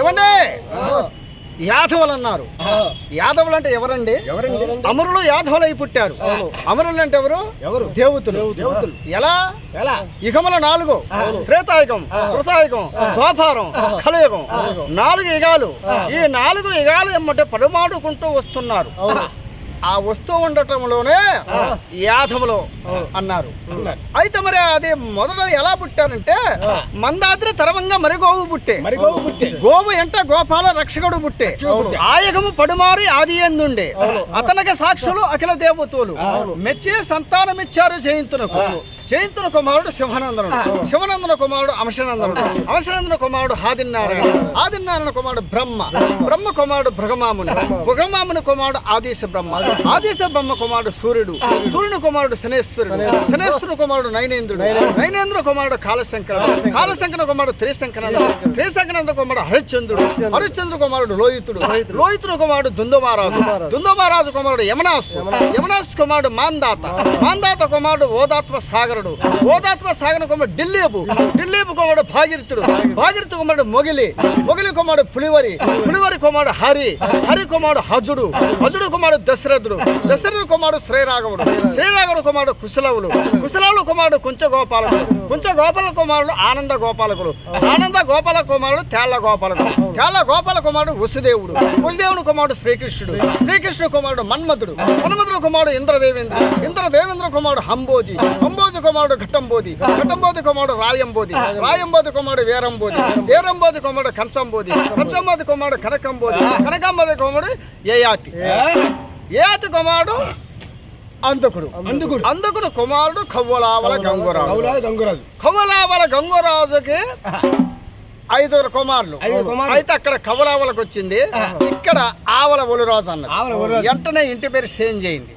ఏమండి? యాదవులు అన్నారు యాదవులు అంటే ఎవరండి? ఎవరండి? అమరులు యాదవులు అయి పుట్టారు అమరులు అంటే ఎవరు? ఎవరు? దేవతలు. దేవతలు. ఎలా? ఎలా? యుగముల నాలుగు. త్రేతాయుగం కృతాయుగం ద్వాపారం కలియుగం. నాలుగు యుగాలు. ఈ నాలుగు యుగాలు ఎమ్మటే పడమాడుకుంటూ వస్తున్నారు. ఆ వస్తూ ఉండటంలోనే యాదవులు అన్నారు. అయితే మరి అది మొదట ఎలా పుట్టారంటే మందాద్రి తరవంగా మరి గోవు పుట్టే. గోవు పుట్టే. గోవు ఎంట గోపాల రక్షకుడు పుట్టే. పుట్టే. ఆయగము పడుమారి ఆది ఎందుండే అతనికి సాక్షులు అఖిల దేవతలు. మెచ్చి సంతానమిచ్చారు జయంతునకు. జయంతున కుమారుడు శివనందనుడు శివనందన కుమారుడు అంశనందనుడు అంశనందన కుమారుడు ఆదినారాయణ. ఆదినారాయణ కుమారుడు బ్రహ్మ. బ్రహ్మ కుమారుడు భృగమాముని. భృగమాముని కుమారుడు ఆదేశ బ్రహ్మ. ఆదేశ బ్రహ్మ కుమారుడు సూర్యుడు. సూర్యుని కుమారుడు శనేశ్వరుడు. శనేశ్వరుడు. కుమారుడు నైనేంద్రుడు నైనేంద్ర కుమారుడు కాలశంకరుడు. కాలశంకర కుమారుడు త్రిశంకరంద్రుడు త్రిశంకరంద్ర కుమారుడు హరిశ్చంద్రుడు. హరిశ్చంద్ర కుమారుడు లోహితుడు లోహితుడు కుమారుడు దుందుమారాజు దుందుమారాజు కుమారుడు యమనాసు. యమనాసు. కుమారుడు మాందాత. మాందాత. కుమారుడు ఓదాత్మ సాగరుడు ఓదాత్మ సాగర కుమారుడు ఢిల్లీపు. ఢిల్లీపు కుమారుడు భాగీరథుడు. భాగీరథ కుమారుడు మొగిలి. మొగిలి కుమారుడు పులివరి. పులివరి కుమారుడు హరి. హరి కుమారుడు హజుడు. హజుడు కుమారుడు దశరథుడు. దశరథుడు కుమారుడు శ్రీరాఘవుడు. శ్రీరాఘవుడు కుమారుడు కుశలవులు. కుశలవులు కుమారుడు కుంచ కుంచగోపాల గోపాల కుమారుడు ఆనంద గోపాలకుడు ఆనంద గోపాల కుమారుడు తేళ్ళ గోపాలకుడు తేళ్ళ గోపాల కుమారుడు వసుదేవుడు. వసుదేవుడు కుమారుడు శ్రీకృష్ణుడు. శ్రీకృష్ణుడు కుమారుడు మన్మధుడు. మన్మధుడు కుమారుడు ఇంద్రదేవేంద్ర ఇంద్రదేవేంద్ర కుమారుడు హంబోజి. హంబోజి కుమారుడు ఘట్టంబోధి ఘట్టంబోధి కుమారుడు రాయంబోధి రాయంబోధి కుమారుడు వీరంబోధి వీరంబోధి కుమారుడు కంచంబోధి కంచంబోధి కుమారుడు కనకంబోధి కనకంబోధి కుమారుడు ఏయాతి ఏయాతి కుమారుడు అందుకుడు అందుకుడు. అందుకుడు కుమారుడు కవ్వలావల గంగురాజు కౌలాలు గంగురాజు కవ్వలావల గంగురాజుకి ఐదుగురు కుమారులు. అయితే అక్కడ కవలావలకు వచ్చింది. ఇక్కడ ఆవల ఒలిరాజు అన్నది. ఒలిరాజు. వెంటనే ఇంటి పేరు చేంజ్ అయింది.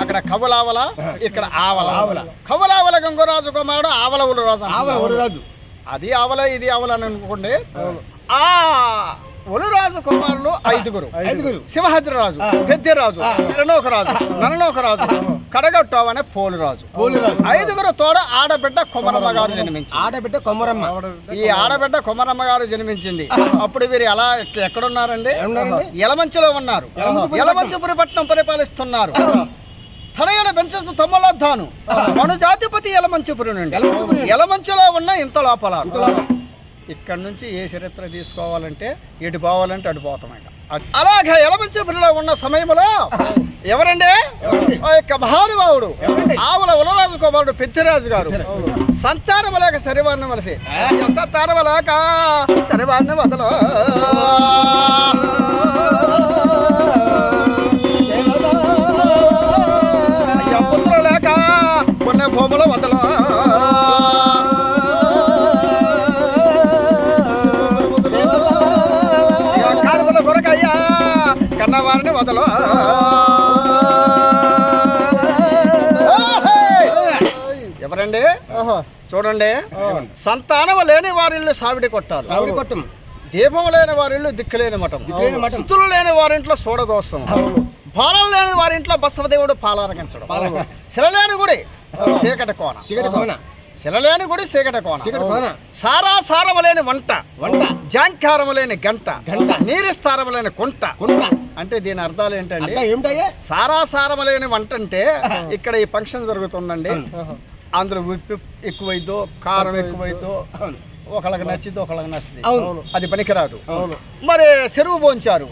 అక్కడ కవలావల ఇక్కడ ఆవల. ఆవల. కవలావల గంగరాజు కుమారుడు ఆవల ఒలిరాజు ఆవల. వరరాజు అది ఆవల ఇది ఆవల అని అనుకోండి. ఆ. ఒలిరాజు కుమారులు ఐదుగురు. ఐదుగురు. సింహాద్రిరాజు పెద్దరాజు ఎరణోకరాజు నన్నోకరాజు కడగట్టావు అనే పోలురాజు. పోలురాజు. ఐదుగురు తోడ ఆడబిడ్డ కొమరమ్మ గారు జన్మించి ఆడబిడ్డ కొమ్మరమ్మ ఈ ఆడబిడ్డ కొమరమ్మ గారు జన్మించింది. అప్పుడు వీరు ఎలా ఎక్క- ఎక్కడున్నారండి? యలమంచిలో ఉన్నారు. యలమంచిపురి పట్నం పరిపాలిస్తున్నారు. తనయుల బెంచస్తు తమ్మలొద్దాను. మను జాతిపతి యలమంచిపురి నుండి. యలమంచిలో ఉన్న ఇంత లోపల. ఇక్కడ నుంచి ఏ చరిత్ర తీసుకోవాలంటే ఎటు పోవాలంటే అటు పోతామంట అలాగే యలమంచిపురిలో ఉన్న సమయంలో ఎవరండి? ఆ యొక్క మహానుభావుడు ఆవుల ఉలరాజు కుమారుడు పెద్దిరాజు గారు. సంతానం లేక శరీవాన్ని వలసి. సంతానం లేక శరీవాన్ని వదల. లేక పుణ్య భూముల వదల ఎవరండి? చూడండి. సంతానం లేని వారిల్లు సావిడి కొట్టాలి సావిడి కొట్టం. దీపం లేని వారిల్లు దిక్కులేని మఠం దిక్కులేని మఠం. స్థుతులు లేని వారింట్లో చూడదోసం పాలన లేని వారింట్లో బసవదేవుడు పాలరగించడం. శిలలేని గుడి. చీకటి కోన. చీకటి కోన. శిలలేని గుడి చీకటి చీకటి కోన. సారా సారము లేని వంట. వంట. జాంకారము లేని గంట. గంట. నీరిస్తారము లేని కుంట. కుంట. అంటే దీని అర్థాలు ఏంటండి? ఏమిటయ్యా? సారా సారము లేని వంట అంటే ఇక్కడ ఈ ఫంక్షన్ జరుగుతుందండి. అందులో ఉప్పు ఎక్కువైద్దో కారం ఎక్కువైద్దో. ఒకళ్ళకి నచ్చింది ఒకళ్ళకి నచ్చింది. అవును. అది పనికిరాదు. అవును. మరి చెరువు పోంచారు.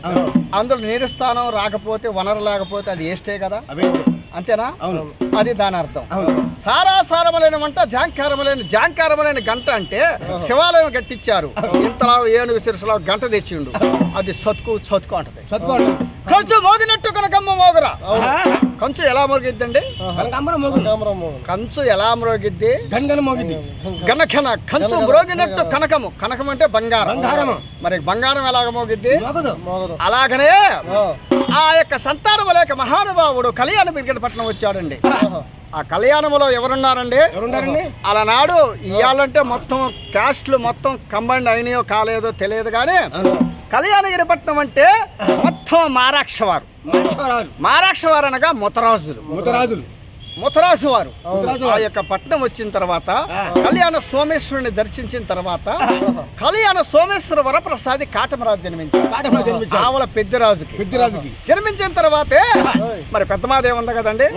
అందులో నీరు స్థానం రాకపోతే వనరు లేకపోతే అది వేస్టే కదా? అవే అంతేనా? అవును. అది దాని అర్థం. అవును. సారా సారములైన వంట జాంకారములైన జాంకారములైన గంట అంటే శివాలయం కట్టించారు ఇంతలా ఏనుగు సిరసలో గంట తెచ్చిండు. అది సతుకు సతుకు అంటది. కంచు మోగినట్టు కనకమ్మ మోగరా. కంచు ఎలా మోగిద్దండి? కంచు ఎలా మ్రోగిద్ది గనఖన. కంచు మ్రోగినట్టు కనకము. కనకం అంటే బంగారం. బంగారము. మరి బంగారం ఎలాగ మోగిద్ది? మోగదు. అలాగనే ఆ యొక్క సంతానము లేక మహానుభావుడు కళ్యాణ పట్నం వచ్చాడండి. ఆ కళ్యాణములో ఎవరున్నారండి? ఎవరున్నారండి? అలనాడు ఇయ్యాలంటే మొత్తం క్యాస్ట్లు మొత్తం కంబైండ్ అయినాయో కాలేదో తెలియదు కానీ కళ్యాణగిరిపట్నం అంటే మొత్తం మారాక్ష వారు మారాక్ష వారు అనగా ముతరాజులు. ముతరాజులు. ముతరాజు వారు ఆ. యొక్క పట్నం వచ్చిన తర్వాత. కళ్యాణ సోమేశ్వరుని దర్శించిన తర్వాత కళ్యాణ సోమేశ్వర వరప్రసాది కాటమరాజు జన్మించాడు. ఆవల పెద్దిరాజుకి. పెద్దిరాజుకి. జన్మించిన తర్వాతే మరి పెద్దమాదేవి ఉంది కదండి?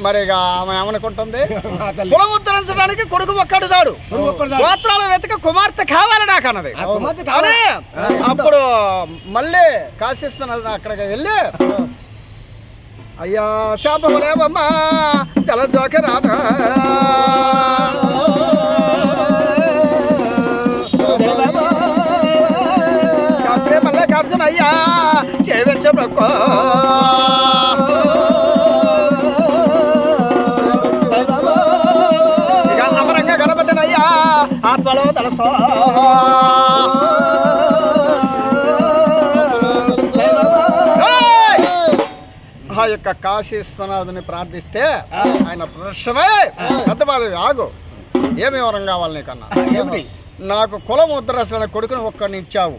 మరి ఇక ఆమె ఏమనుకుంటుంది. కులం ఉద్ధరించడానికి కొడుకు ఒక్కడు దాడు. గోత్రాల వెతక కుమార్తె కావాలి నాకు అన్నది. అప్పుడు మళ్ళీ కాశీశ్వర అక్కడికి వెళ్ళి అయ్యా శాపములేవమ్మా జల జోకి రానా మళ్ళీ కర్సన అయ్యా చేయించబ్రక్కో ఇక అమరంగా గణపతినయ్యా ఆత్మలో తలసా. యొక్క కాశీశ్వనాథుని ప్రార్థిస్తే ఆయన ప్రదర్శమే పెద్దవాళ్ళు ఆగు. ఏమి వివరం కావాలి నీకన్నా. నాకు కులం ఉద్దరసన కొడుకుని ఒక్కడిని ఇచ్చావు.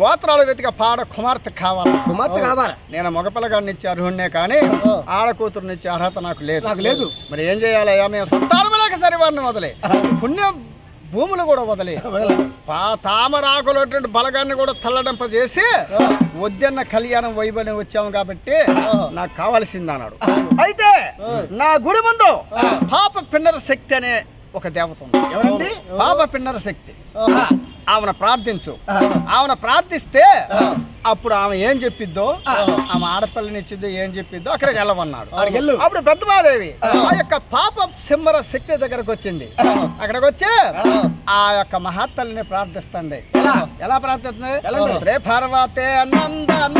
గోత్రాలు వెతిక పాడ కుమార్తె కావాలి? కుమార్తె కావాలా? నేను మగపిల్లగాడిని ఇచ్చే అర్హుడినే కానీ ఆడ కూతురుని ఇచ్చే అర్హత నాకు లేదు. నాకు లేదు. మరి ఏం చేయాలయ్యా? మేము సంతానం లేక సరి వారిని వదిలే పుణ్యం భూములు కూడా వదిలే. పా తామరాకులటువంటి బలగాన్ని కూడా తల్లడంప చేసి వద్దన్న కళ్యాణం వైబని వచ్చాము కాబట్టి నాకు కావాల్సింది అన్నాడు. అయితే నా గుడి ముందు పాప పిన్నర శక్తి అనే ఒక దేవత ఉంది. ఎవరండి? పాప పిన్నర శక్తి. ఆమెను ప్రార్థించు. ఆమెను ప్రార్థిస్తే అప్పుడు ఆమె ఏం చెప్పిద్దో? ఆమె ఆడపిల్లని ఇచ్చిద్దో ఏం చెప్పిద్దో అక్కడికి వెళ్ళమన్నాడు. అప్పుడు పెద్దమాదేవి ఆ. యొక్క పాప సింహర శక్తి దగ్గరకు వచ్చింది. అక్కడికి వచ్చి ఆ. యొక్క మహాతల్లిని ప్రార్థిస్తుంది. ఎలా? ప్రార్థిస్తుంది? శ్రీ పార్వతే నందన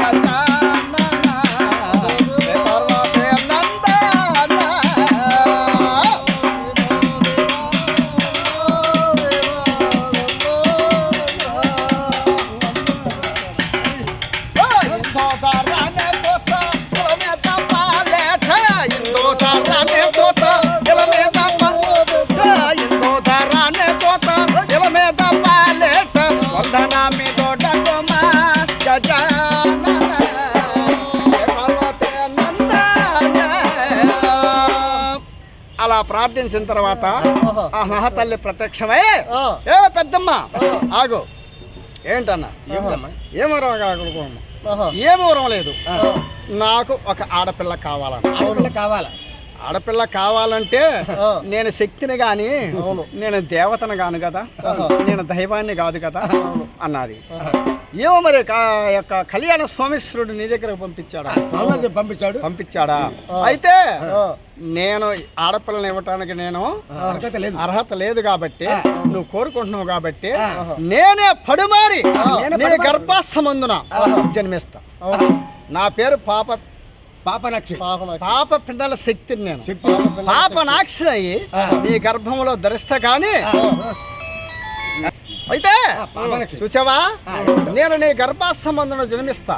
గజానన. ప్రార్థించిన తర్వాత ఆ మహాతల్లి ప్రత్యక్షమై. ఏ పెద్దమ్మ ఆగు ఏంటన్నా ఏమిటమ్మా? ఏం వరం కాకూడదు ఆహా. ఏమి వరం లేదు నాకు ఒక ఆడపిల్ల కావాలన్న ఆడపిల్ల కావాలా ఆడపిల్ల కావాలంటే. నేను శక్తిని గాని. నేను దేవతను గాను కదా. నేను దైవాన్ని కాదు కదా అన్నది ఏమో మరి యొక్క కళ్యాణ సోమేశ్వరుడు నీ దగ్గరకు పంపించాడా? స్వామి పంపించాడు. పంపించాడా. అయితే నేను ఆడపిల్లని ఇవ్వటానికి నేను అర్హత లేదు. అర్హత లేదు కాబట్టి నువ్వు కోరుకుంటున్నావు కాబట్టి. నేనే పడుమారి. నేనే. గర్భాస్థమందున జన్మిస్తా. నా పేరు పాప పాపనాక్షి. పాపనాక్షి. పాప పిండాల శక్తిని నేను. శక్తి. పాప నాక్షి అయ్యి. నీ గర్భంలో ధరిస్తా కానీ అయితే. చూసావా. నేను నీ గర్భాస్థమందున జన్మిస్తా.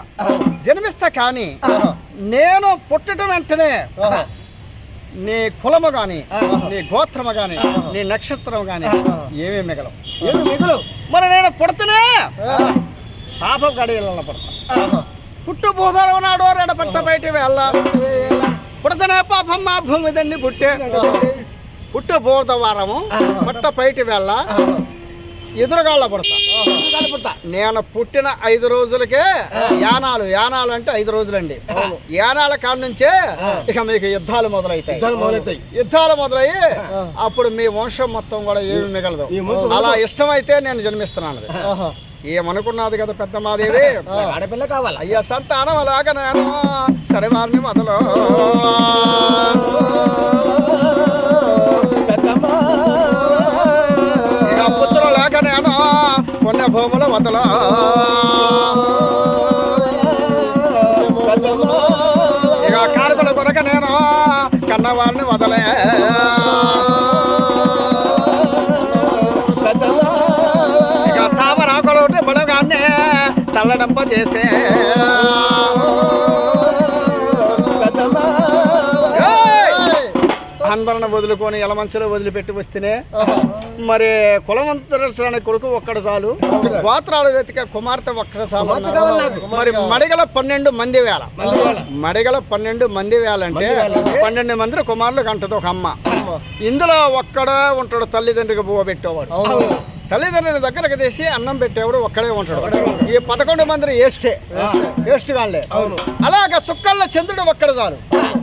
జన్మిస్తా కానీ. నేను పుట్టడం వెంటనే. నీ కులము గాని. నీ గోత్రము గాని. నీ నక్షత్రం గాని ఆహా. ఏమీ మిగలవు ఏమి మిగులు మరి నేను పుడితేనే పాప గడియలలో పడతా. పుట్టు భూదారం నాడు రెడ పట్ట బయట వెళ్ళ పుడతనే పాపం మా భూమి దండి పుట్టే పుట్టు బోధవారము ఆహా. పట్ట బయట వెళ్ళ. ఎదురుగాళ్ళ పడతా. కనపడతా. నేను పుట్టిన ఐదు రోజులకే యానాలు యానాలు అంటే ఐదు రోజులండి. యానాల కాడ నుంచే ఇక మీకు యుద్ధాలు మొదలవుతాయి యుద్ధాలు మొదలయ్యి. అప్పుడు మీ వంశం మొత్తం కూడా ఏమి మిగలదు. అలా ఇష్టమైతే నేను జన్మిస్తున్నాను. ఏమనుకున్నది కదా పెద్దమాదేవి నాకు ఆడపిల్ల కావాలా? అయ్యా సంతానం అలాగ నేను. సరే వారిని మొదలు. చేసే! అందరిని వదులుకొని ఎలమంచలో వదిలిపెట్టి వస్తేనే. మరి కులవంతరసరాని కొడుకు ఒక్కడు చాలు గోత్రాలు వెతిక కుమార్తె ఒక్కడ చాలు. మరి మడిగల పన్నెండు మంది వేల వేళ. మడిగల పన్నెండు మంది వేల అంటే? పన్నెండు మంది కుమారులు కంటది ఒక అమ్మ. ఇందులో ఒక్కడే ఉంటాడు తల్లిదండ్రికి బువ్వ పెట్టేవాడు తల్లిదండ్రుల దగ్గరకు తీసి అన్నం పెట్టేవాడు ఒక్కడే ఉంటాడు. ఈ పదకొండు మంది ఏస్టే ఏస్ట్ కాళ్ళే. అలాగా సుక్కల్లో చంద్రుడు ఒక్కడ చాలు.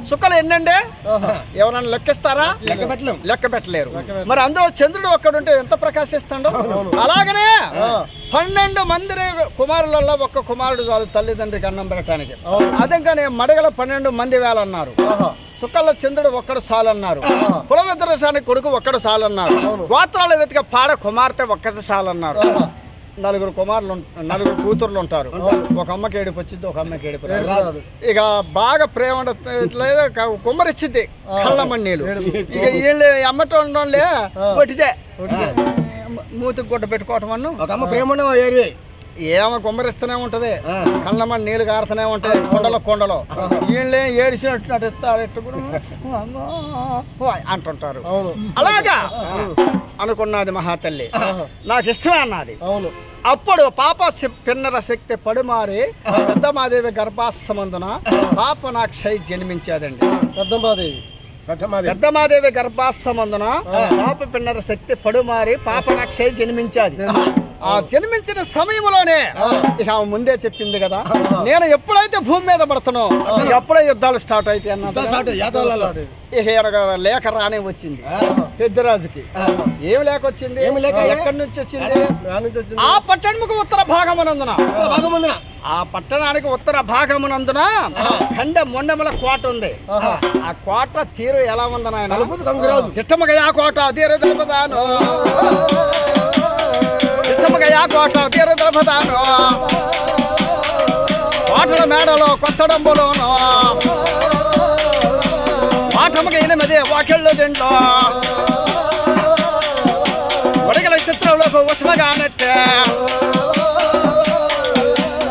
సుక్కలు ఎన్నండే. ఎవరన్నా లెక్కిస్తారా? లెక్క పెట్టలేం. లెక్క పెట్టలేరు. మరి అందులో చంద్రుడు ఒక్కడుంటే ఎంత ప్రకాశిస్తాడో? అలాగనే. పన్నెండు మంది కుమారులలో ఒక్క కుమారుడు చాలు తల్లిదండ్రికి అన్నం పెట్టడానికి. అదంగానే మడగల పన్నెండు మంది వేలన్నారు. సుక్కల్లో చంద్రుడు ఒక్కడు చాలన్నారు ఆహా. కులవిద్రసానికి కొడుకు ఒక్కడు చాలన్నారు గోత్రాలు వెతిక పాడ కుమార్తె ఒక్కటి చాలన్నారు ఆహా. నలుగురు కుమారులు నలుగురు కూతుర్లు ఉంటారు. ఒక అమ్మకి ఏడుపు వచ్చింది ఒక అమ్మకి ఏడుపు రాదు. ఇక బాగా ప్రేమ కుమ్మరిచ్చింది కళ్ళమన్నీళ్ళు ఇక వీళ్ళు అమ్మటోళ్ళే కొట్టిదే మూతికి గుడ్డ పెట్టుకోవటం అన్ను. ఒక అమ్మ ప్రేమ ఏమో కుమ్మరిస్తూనే ఉంటది. ఆ. కళ్ళమని నీళ్ళు కారుతూనే ఉంటాయి కొండలో కొండలో. వీళ్ళే ఏడిచినట్టు నటిస్తారు కూడా ఓ అంటుంటారు. అలాగా? అనుకున్నది మహాతల్లి. నాకు ఇష్టమే అన్నది. అవును. అప్పుడు పాప పిన్నర శక్తి పడుమారి పెద్దమాదేవి గర్భాసమందున పాప నాక్షై జన్మించాదండి. ప్రథమాది పెద్దమాదేవి గర్భాసమందున పాప పిన్నర శక్తి పడుమారి పాప నాక్షై జన్మించాది. ఆ జన్మించిన సమయంలోనే ఇక ఆమె ముందే చెప్పింది కదా. నేను ఎప్పుడైతే భూమి మీద పడతానో ఎప్పుడో యుద్ధాలు స్టార్ట్ అయితే అన్నది. ఇక ఈయనకు లేఖ రానే వచ్చింది. పెద్దరాజుకి ఏమి లేఖ వచ్చింది? ఎక్కడి నుంచి వచ్చింది? ఆ పట్టణముకు ఉత్తర భాగమునందున. ఆ పట్టణానికి ఉత్తర భాగమునందున ఖండ మొండముల కోట ఉంది. ఆ కోట తీరు ఎలా ఉంది నాయన? నలుపుతు కంగురాజు తిట్టమగ ఆ కోట తీరు దళపదాను తిట్టమగ ఆ కోట తీరు దళపదాను కోటల మేడలో కొత్తడంబులోను. పాఠముగ ఎనిమిది వాకిళ్ళు దీంట్లో. ఒడగల చిత్రంలోకి ఉష్మగానట్టే.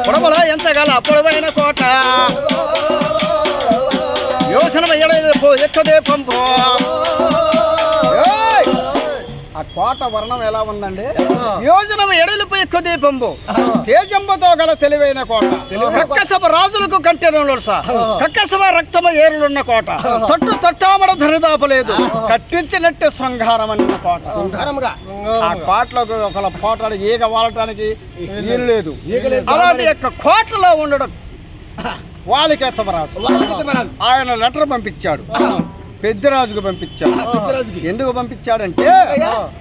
పొడవలో ఎంతగల పొడవైన కోట. యోసన ఎడపు ఎక్కదే పంపు. ఆ కోట వర్ణం ఎలా ఉందండి? యోజనం ఎడలిపై ఎక్కువ దీపంబు తేజంబతో గల తెలివైన కోట. కక్కసభ రాజులకు కంటెనలు కక్కసభ రక్తమ ఏరులున్న కోట. తట్టు తట్టామడ ధరిదాపలేదు. కట్టించినట్టు శృంగారం అన్న కోట. ఆ కోటలోకి ఒకళ్ళ కోటలు ఈగ వాడటానికి వీలు లేదు. అలాంటి యొక్క కోటలో ఉండడం వాళ్ళకి మరాదు ఆయన లెటర్ పంపించాడు. పెద్దరాజుకు పంపించాడు పెద్దరాజుకి? ఎందుకు పంపించాడంటే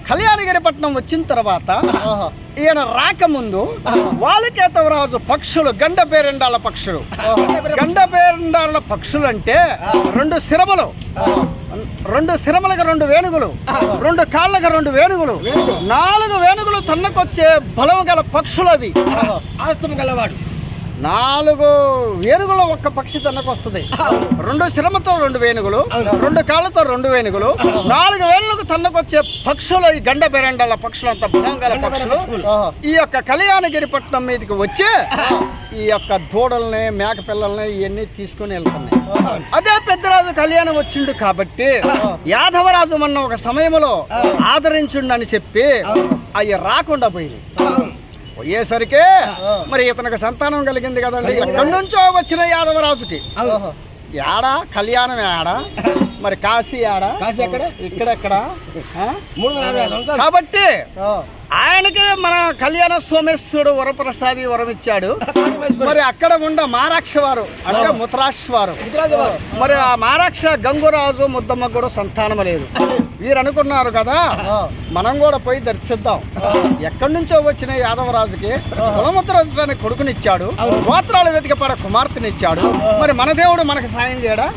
కళ్యాణగిరి పట్నం వచ్చిన తర్వాత. ఈయన రాకముందు వాలికేతవరాజు పక్షులు గండ పేరెండాల పక్షులు. గండ పేరెండాల పక్షులు. అంటే రెండు శిరములు రెండు శిరములకు రెండు వేణుగులు. రెండు కాళ్ళకు రెండు వేణుగులు. నాలుగు వేణుగులు తన్నకొచ్చే బలం గల పక్షులు అవి ఆస్తం గలవాడు. నాలుగు వేణుగులు ఒక్క పక్షి తన్నకొస్తుంది రెండు శ్రమతో రెండు వేణుగులు రెండు కాళ్ళతో రెండు వేణుగులు నాలుగు వేణులకు తన్నకొచ్చే పక్షులు ఈ గండ బెరండాల పక్షులు అంత బలం గల పక్షులు. ఈ యొక్క కళ్యాణగిరి పట్నం మీదకి వచ్చి ఈ యొక్క దూడల్ని మేక పిల్లల్ని ఇవన్నీ తీసుకుని వెళ్తున్నాయి. అదే పెద్దరాజు కళ్యాణం వచ్చిండు కాబట్టి యాదవరాజు మొన్న ఒక సమయంలో ఆదరించుండని చెప్పి అవి రాకుండా పోయింది పోయేసరికి మరి ఇతనికి సంతానం కలిగింది కదండి. ఎక్కడి నుంచో వచ్చిన యాదవరాజుకి. యాడా? కళ్యాణం యాడా? మరి కాశీ యాడా? కాశీ ఎక్కడ? ఇక్కడెక్కడ? కాబట్టి. ఆయనకి మన కళ్యాణ సోమేశ్వరుడు వరప్రసాది వరం ఇచ్చాడు. మరి అక్కడ ఉండ మారాక్ష వారు అంటే ముతరాక్ష వారు. మరి ఆ మారాక్ష గంగురాజు ముద్దమ్మ కూడా సంతానం లేదు. వీరు అనుకున్నారు కదా. మనం కూడా పోయి దర్శిద్దాం. ఎక్కడి నుంచో వచ్చిన యాదవరాజుకి కులముద్రాజుని కొడుకునిచ్చాడు. గోత్రాలు వెతికి పడ కుమార్తెనిచ్చాడు. మరి మన దేవుడు మనకు సాయం చేయడా?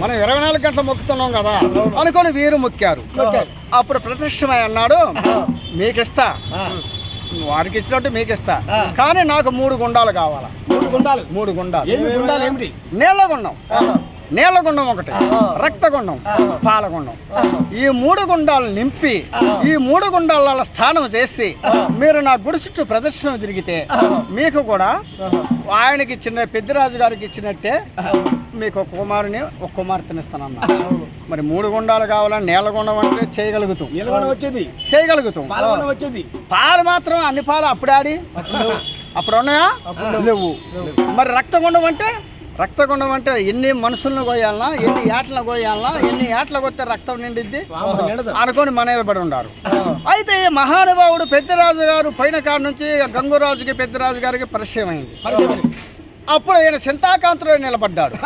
మనం ఇరవై నాలుగు గంటలు మొక్కుతున్నాం కదా అనుకొని వీరు మొక్కారు. అప్పుడు ప్రతిష్టమై అన్నాడు మీకిస్తా. ఆ. వారికి ఇచ్చినట్టు మీకు ఇస్తా కానీ నాకు మూడు గుండాలు కావాలా. మూడు గుండాలు? మూడు గుండాలు. నీళ్ళ గుండం. నీలగుండం ఒకటి రక్తగుండం పాలగుండం. ఈ మూడు గుండాలు నింపి ఈ మూడు గుండాల స్థానం చేసి మీరు నా గుడి చుట్టూ ప్రదర్శన తిరిగితే మీకు కూడా ఆయనకి ఇచ్చిన పెద్దిరాజు గారికి ఇచ్చినట్టే మీకు ఒక కుమారుని ఒక కుమార్తెని ఇస్తానన్నా. మరి మూడు గుండాలు కావాలని నీలగుండం అంటే చేయగలుగుతాం. వచ్చేది. చేయగలుగుతాం. వచ్చేది. పాలు మాత్రం అన్ని పాలు అప్పుడు ఆడి అప్పుడు ఉన్నాయా లేవు. మరి రక్తగుండం అంటే? రక్తగుండం అంటే ఎన్ని మనుషులను కోయాలనా ఎన్ని ఏట్లను కోయాలనా ఎన్ని ఏట్ల కొత్తే రక్తం నిండిద్ది. అనుకొని మనయబడి ఉన్నారు అయితే ఈ మహానుభావుడు పెద్దరాజు గారు పైన కాడ నుంచి గంగురాజుకి పెద్దరాజు గారికి పరిచయం అయింది. పరిచయం అప్పుడు ఆయన చింతాకాంతులో నిలబడ్డాడు.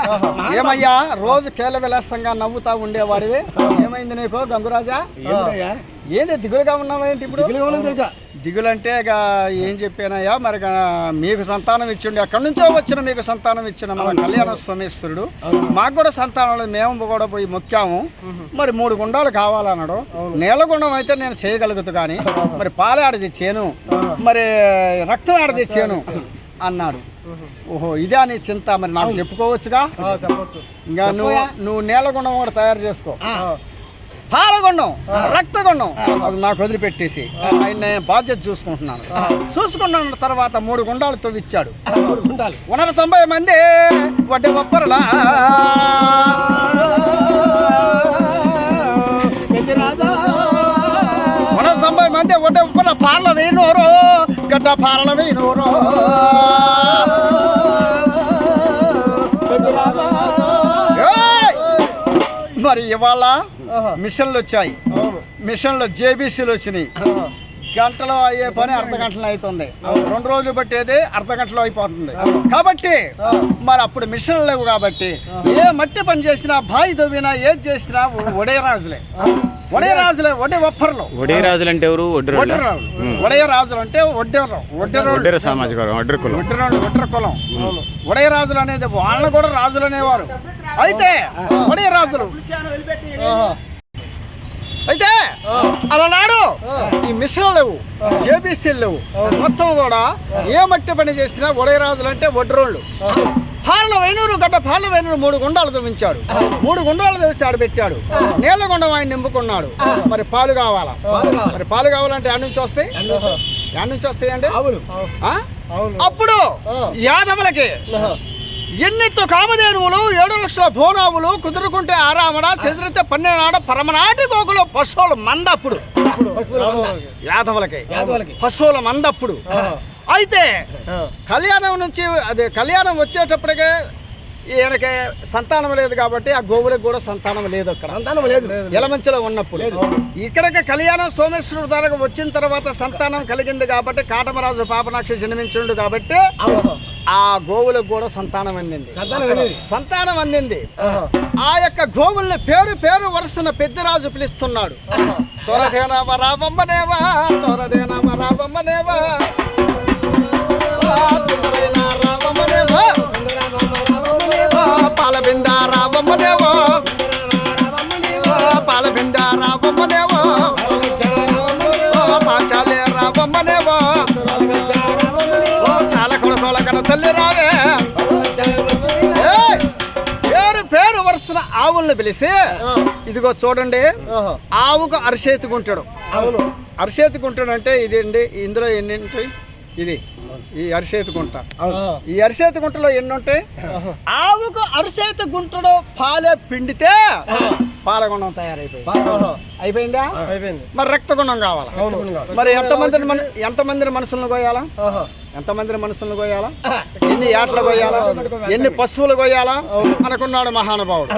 ఏమయ్యా రోజు కేల విలాసంగా నవ్వుతా ఉండేవాడివి? ఏమైంది నీకు గంగురాజా? ఏంది దిగులుగా ఉన్నావేంటి ఇప్పుడు? దిగులుగా ఉన్నది ఇక. ఏం చెప్పానయ్యా మరి మీకు సంతానం ఇచ్చిండు. ఎక్కడి నుంచో వచ్చిన మీకు సంతానం ఇచ్చిన మన కళ్యాణ స్వామేశ్వరుడు. మాకు కూడా సంతానం మేము కూడా పోయి మొక్కాము. మరి మూడు గుండాలు కావాలన్నాడు. నేల గుండం అయితే నేను చేయగలుగుతు కానీ మరి పాలు ఆడ తెచ్చాను మరి రక్తం ఆడ తెచ్చాను అన్నాడు. ఓహో ఇదే నీ చింత. మరి నాకు చెప్పుకోవచ్చుగా? ఇంకా నువ్వు. నువ్వు నేలగుండం కూడా తయారు చేసుకో. పాలగొండం రక్తగొండం అది నాకు వదిలిపెట్టేసి ఆయన నేను బాధ్యత చూసుకుంటున్నాను. చూసుకున్న తర్వాత మూడు గుండాలు. తవ్విచ్చాడు వందల తొంభై మంది వడ్డీ ఒప్పరలా వందల తొంభై మంది వడ్డీ ఒప్పర పాలన వేయనోరు గడ్డ పాలన వేయనోరు. మరి ఇవాళ. మిషన్లు వచ్చాయి. మిషన్లో జేబీసీలు వచ్చినాయి. గంటలో అయ్యే పని అర్ధ గంటలో అవుతుంది రెండు రోజులు పట్టేది అర్ధ గంటలో అయిపోతుంది. కాబట్టి మరి అప్పుడు మిషన్లు లేవు కాబట్టి ఏ మట్టి పని చేసినా బాయి దవ్వినా ఏది చేసినా ఒడే రాజులే. ఒడే ఒప్పర్లు. ఒడే రాజులు అంటే ఎవరు? ఒడ్డరోళ్ళ? ఒడ్డే రాజులు ఒడే రాజులు అంటే ఒడ్డెరు ఒడ్డెరు సామాజిక వర్గం ఒడ్డెర కులం. ఒడ్డెరోళ్ళు ఒడ్డెర కులం. ఒడే రాజులు అనేది వాళ్ళని కూడా రాజులు అనేవారు. అయితే ఒడే రాజులు. అయితే అలనాడు ఈ మిషన్లు లేవు జేబీసీలు లేవు. మొత్తం కూడా ఏ మట్టి పని చేసినా ఉదయరాజులు అంటే వడ్రోళ్ళు పాలన వైనూరు గడ్డ పాలన వైనూరు మూడు గుండాలు తవ్వించాడు. మూడు గుండాలు తవ్వించి ఆడబెట్టాడు నీళ్ళగుండం ఆయన నింపుకున్నాడు. మరి పాలు కావాలా. మరి పాలు కావాలంటే యాడ్ నుంచి వస్తాయి? ఆహా. యాడ్ నుంచి వస్తాయండి? ఆవులు ఆ? అవును. అప్పుడు. యాదవులకి ఎన్నెత్తు కామధేనువులు ఏడు లక్షల భోనావులు కుదురుకుంటే ఆరామడ చెదిరితే పన్నెండాడ పరమనాటి గోకులు పశువులు మందప్పుడు. యాదవులకి. పశువుల మందప్పుడు. అయితే. కళ్యాణం నుంచి అదే కళ్యాణం వచ్చేటప్పటికే ఈయనకి సంతానం లేదు కాబట్టి ఆ గోవులకు కూడా సంతానం లేదు అక్కడ. సంతానం లేదు. ఎలమంచిలో ఉన్నప్పుడు. ఇక్కడికి కళ్యాణం సోమేశ్వరుడు ధరకు వచ్చిన తర్వాత సంతానం కలిగింది కాబట్టి కాటమరాజు పాపనాక్షి జన్మించుండు కాబట్టి. ఆ గోవులకు కూడా సంతానం అందింది. సంతానం అందింది. ఆ యొక్క గోవుల్ని పేరు పేరు వరుసన పెద్దరాజు పిలుస్తున్నాడు. చొరదేనవ రావమ్మనేవా చొరదేనవ రావమ్మనేవా పిలిచి ఇదిగో చూడండి. ఆవుకు అరిచేతుకుంటాడు అవును. అరిచేతుకుంటాడు అంటే ఇదండి ఇందులో ఎన్ని ఉంటాయి ఇది ఈ అరిచేతి గుంట. ఈ అరిచేతి గుంటలో ఎన్ని ఉంటాయి. ఆవుకు అరిచేతి గుంటలో పాలే పిండితే పాలగుండం తయారైపోయింది. అయిపోయిందా? అయిపోయింది. మరి రక్తగుండం కావాలా? అవును మరి ఎంతమందిని ఎంతమందిని మనుషులను కోయాలా. ఎంతమందిని మనుషులను కోయాలా ఎన్ని ఏట్ల కోయాలా ఎన్ని పశువులు కోయాలా అనుకున్నాడు మహానుభావుడు.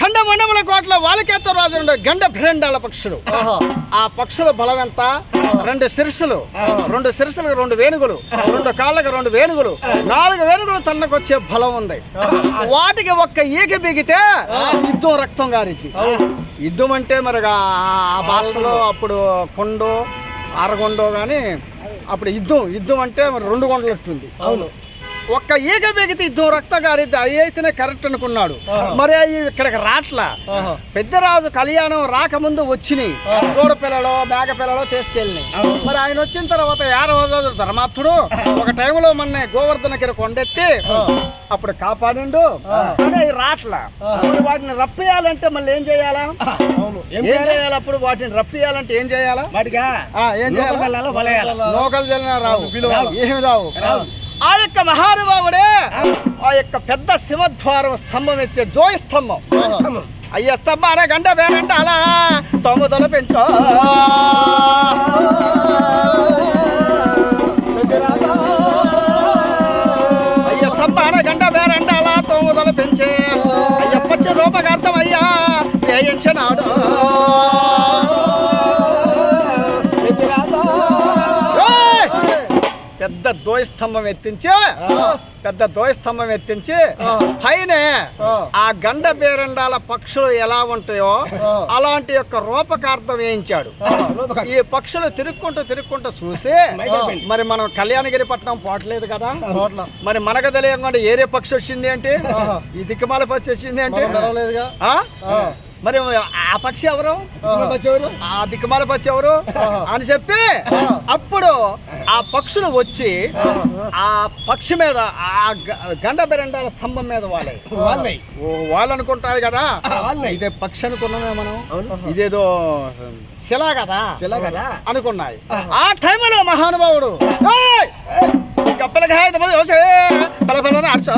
ఖండ మండముల కోట్ల వాళ్ళకేతో రాజు ఉండే గండ భ్రేండాల పక్షులు. ఆ పక్షుల బలం ఎంత? రెండు శిరస్సులు. రెండు శిరస్సులకు రెండు వేణుగులు. రెండు కాళ్ళకి రెండు వేణుగులు. నాలుగు వేణుగులు తన్నకొచ్చే బలం ఉంది. వాటికి ఒక్క ఈక బిగితే యుద్ధం రక్తం గారికి. యుద్ధం అంటే మరి ఆ భాషలో అప్పుడు కొండో అరగొండో కానీ అప్పుడు యుద్ధం యుద్ధం అంటే మరి రెండు కొండలు ఉంటుంది అవును. ఒక్క ఈగ బిగితే ఇద్దరు రక్త గారిద్ది. అవి అయితేనే కరెక్ట్ అనుకున్నాడు. మరి అవి ఇక్కడికి రాట్లా. పెద్దరాజు కళ్యాణం రాకముందు వచ్చినాయి. దూడ పిల్లలు మేక పిల్లలు తీసుకెళ్ళినాయి మరి ఆయన వచ్చిన తర్వాత యారవజాదు ధర్మాత్ముడు ఒక టైంలో మన గోవర్ధనగిరి కొండెత్తి అప్పుడు కాపాడిండు. కానీ అవి రాట్లా. మరి వాటిని రప్పియాలంటే మళ్ళీ ఏం చేయాలా? ఏం చేయాలి? అప్పుడు వాటిని రప్పియాలంటే ఏం చేయాలా? వాటిగా ఏం చేయాలి. లోకల్ జల్లిన రావు. ఏమి రావు. రావు. ఆ యొక్క మహానుభావుడే ఆ యొక్క పెద్ద శివద్వారం స్తంభం ఎత్తే జోయి స్తంభం ఇష్టము. అయ్య స్తంభాన గంట వేరంట అలా తొమ్మిదలు పెంచో పెద్దరాజా. అయ్య స్తంభాన గంట వేరంట అలా తొమ్మిదలు పెంచే అయ్యప్పచ్చి పచ్చ రూపకార్థం అయ్యా వేయించినాడు పెద్ద ద్వయ స్తంభం ఎత్తించి పెద్ద ద్వయ స్తంభం ఎత్తించి పైన ఆ. గండ బేరండాల పక్షులు ఎలా ఉంటాయో అలాంటి యొక్క రూపకార్థం వేయించాడు. ఈ పక్షులు తిరుక్కుంటూ తిరుక్కుంటూ చూసి. మరి మనం కళ్యాణగిరి పట్టణం పోవట్లేదు కదా. మరి మనకు తెలియకుండా ఏరే పక్షి వచ్చింది ఏంటి. ఈ దిక్కుమాల పక్షి వచ్చింది ఏంటి? మరి ఆ పక్షి ఎవరు? ఆ దిక్కుమాల పక్షి ఎవరు. అని చెప్పి అప్పుడు ఆ పక్షులు వచ్చి ఆ. పక్షి మీద ఆ గండ బెరండాల స్తంభం మీద వాళ్ళే వాళ్ళే. అనుకుంటారు కదా. ఇదే పక్షి అనుకున్నామే మనం. ఇదేదో శిలా కదా? శిల కదా? అనుకున్నాయి. ఆ. టైంలో మహానుభావుడు "ఏయ్! కప్పలకి హాయ్ తప్పదు యోసే పల పల అర్చా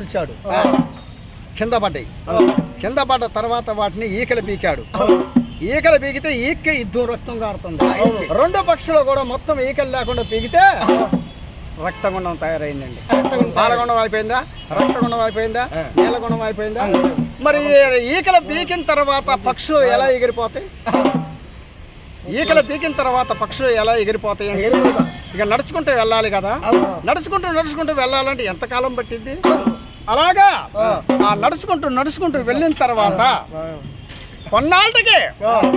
కూల్చాడు. కింద పడ్డాయి. కింద పడ్డ తర్వాత వాటిని ఈకలు పీకాడు. ఈకలు పీకితే ఈక ఇద్దరు రక్తం కారుతుంది. రెండో పక్షులు కూడా మొత్తం ఈకలు లేకుండా పీకితే రక్తగుండం తయారైందండి. పాలగుండం అయిపోయిందా? రక్తగుండం అయిపోయిందా? నీలగుండం అయిపోయిందా? మరి ఈకల పీకిన తర్వాత పక్షులు ఎలా ఎగిరిపోతాయి? ఈకలు పీకిన తర్వాత పక్షులు ఎలా ఎగిరిపోతాయి. ఇక నడుచుకుంటూ వెళ్ళాలి కదా. నడుచుకుంటూ నడుచుకుంటూ వెళ్ళాలంటే ఎంత కాలం పట్టింది అలాగా? ఆ. నడుచుకుంటూ నడుచుకుంటూ వెళ్ళిన తర్వాత కొన్నాళ్ళకి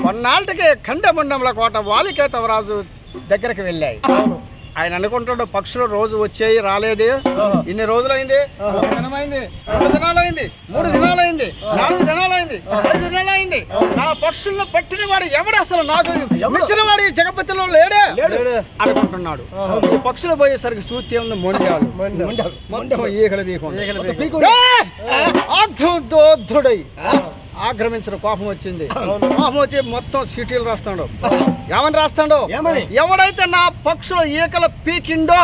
కొన్నాళ్ళకి ఖండమండముల కోట వాలికేతవరాజు దగ్గరికి వెళ్ళాయి. ఆయన అనుకుంటాడు పక్షులు రోజు వచ్చేయి రాలేదు. ఇన్ని రోజులైంది దినమైంది రెండు దినాలైంది మూడు దినాలైంది నాలుగు దినాలైంది ఐదు దినాలైంది. నా పక్షులను పట్టిన వాడు ఎవడు అసలు నాకు? మించిన వాడు జగపతిలో లేడే? అనుకుంటున్నాడు. ఈ పక్షులు పోయేసరికి సూత్యం ఉంది మొండాలు. మొండాలు. మొత్తం ఈగలు ఆక్రమించిన కోపం వచ్చింది. కోపం వచ్చి మొత్తం సీటీలు రాస్తాడు. ఏమని రాస్తాడు? ఎవడైతే నా పక్షుల ఈకల పీకిండో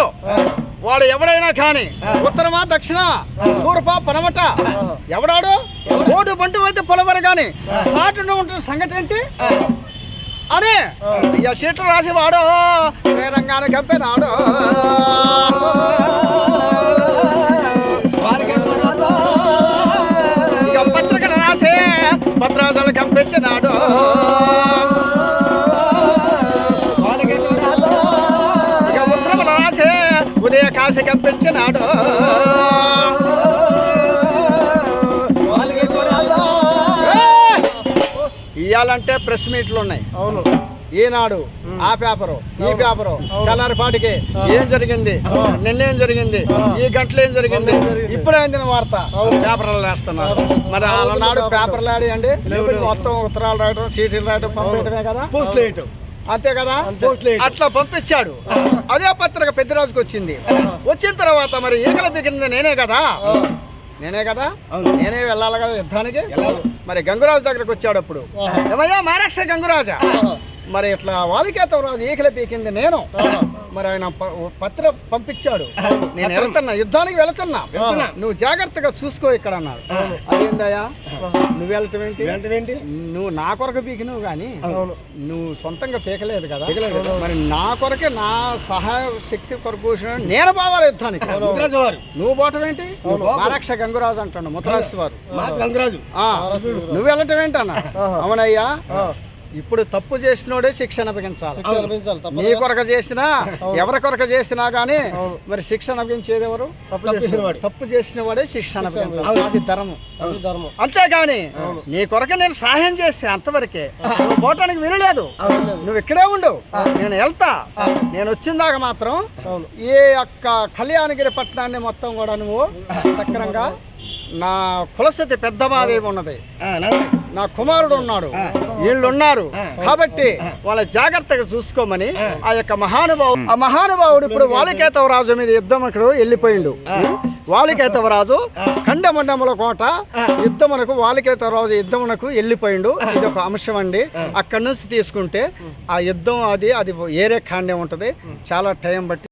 వాడు ఎవడైనా కానీ ఉత్తరమా దక్షిణ తూర్పా పనమట ఎవడాడు? ఓటు బంటు అయితే పొలవరు కానీ సాటును ఉంటున్న సంగతి ఏంటి? అని ఇక సీట్లు రాసి వాడు శ్రీరంగాన్ని కంపెనాడు భద్రాజులు కంపించినాడు రాసి ఉదయ కాశీ కంపించినాడు? ఇయ్యాలంటే ప్రెస్ మీట్లు ఉన్నాయి. అవును. ఈనాడు ఆ పేపరు ఈ పేపరు తెల్లారిపాటికి ఏం జరిగింది? నిన్నేం జరిగింది? ఈ గంటలు ఏం జరిగింది? ఇప్పుడు అయింది వార్త. పేపర్లు వేస్తున్నారు. మరి ఆనాడు పేపర్లు ఆడి అండి మొత్తం ఉత్తరాలు రాయటం సీటీలు రాయటం పంపించడమే కదా? పోస్ట్ లేట్ అంతే కదా? అట్లా పంపించాడు అదే పత్రిక పెద్దరాజుకి వచ్చింది. వచ్చిన తర్వాత మరి ఈకల బిగిరింది నేనే కదా? నేనే కదా? నేనే వెళ్ళాలి కదా యుద్ధానికి? మరి గంగురాజు దగ్గరకు వచ్చాడు అప్పుడు. ఏమయ్యా మహారాష్ట్ర గంగురాజా? మరి ఇట్లా వాలికేతం రాజు ఈకల పీకింది నేను. మరి ఆయన పత్ర పంపించాడు. నేను వెళ్తున్నా యుద్ధానికి వెళ్తున్నా. నువ్వు జాగ్రత్తగా చూసుకో ఇక్కడ అన్నాడు. అదేందయ్యా నువ్వు వెళ్ళటం ఏంటి? నువ్వు నా కొరకు పీకినవు కానీ నువ్వు సొంతంగా పీకలేదు కదా? మరి నా కొరకే నా సహాయ శక్తి కొరకు నేను పోవాలి యుద్ధానికి. నువ్వు పోవటం ఏంటి? మహారాక్ష గంగురాజు అంటాడు ముతరాజు వారు నువ్వు వెళ్ళటం ఏంటన్నా అవునయ్యా. ఇప్పుడు తప్పు చేసినోడే శిక్ష అనిపించాలి నీ కొరక చేసినా ఎవరి కొరక చేసినా గానీ మరి శిక్ష అనుభవించేది ఎవరు? తప్పు చేసిన వాడే. శిక్ష అనుభవించాలి. అది ధర్మం. అంతేగాని నీ కొరక నేను సహాయం చేస్తే అంతవరకే నువ్వు పోవటానికి వినలేదు. నువ్వు ఇక్కడే ఉండు. నేను వెళ్తా. నేను వచ్చిందాక మాత్రం. ఏ యొక్క కళ్యాణగిరి పట్టణాన్ని మొత్తం కూడా నువ్వు సక్రంగా నా కులసతి పెద్ద మాదేవి ఉన్నది. నా కుమారుడు ఉన్నాడు. వీళ్ళు ఉన్నారు కాబట్టి వాళ్ళ జాగ్రత్తగా చూసుకోమని ఆ. యొక్క మహానుభావు ఆ మహానుభావుడు ఇప్పుడు వాలికేతవ రాజు మీద యుద్ధముకు వెళ్ళిపోయిండు. వాలికేతవ రాజు ఖండమండముల కోట యుద్ధమునకు వాలికేతవ రాజు యుద్ధమునకు వెళ్ళిపోయిండు. ఇది ఒక అంశం అండి. అక్కడి నుంచి తీసుకుంటే ఆ యుద్ధం అది అది ఏరే ఖాండే ఉంటది. చాలా టైం బట్టి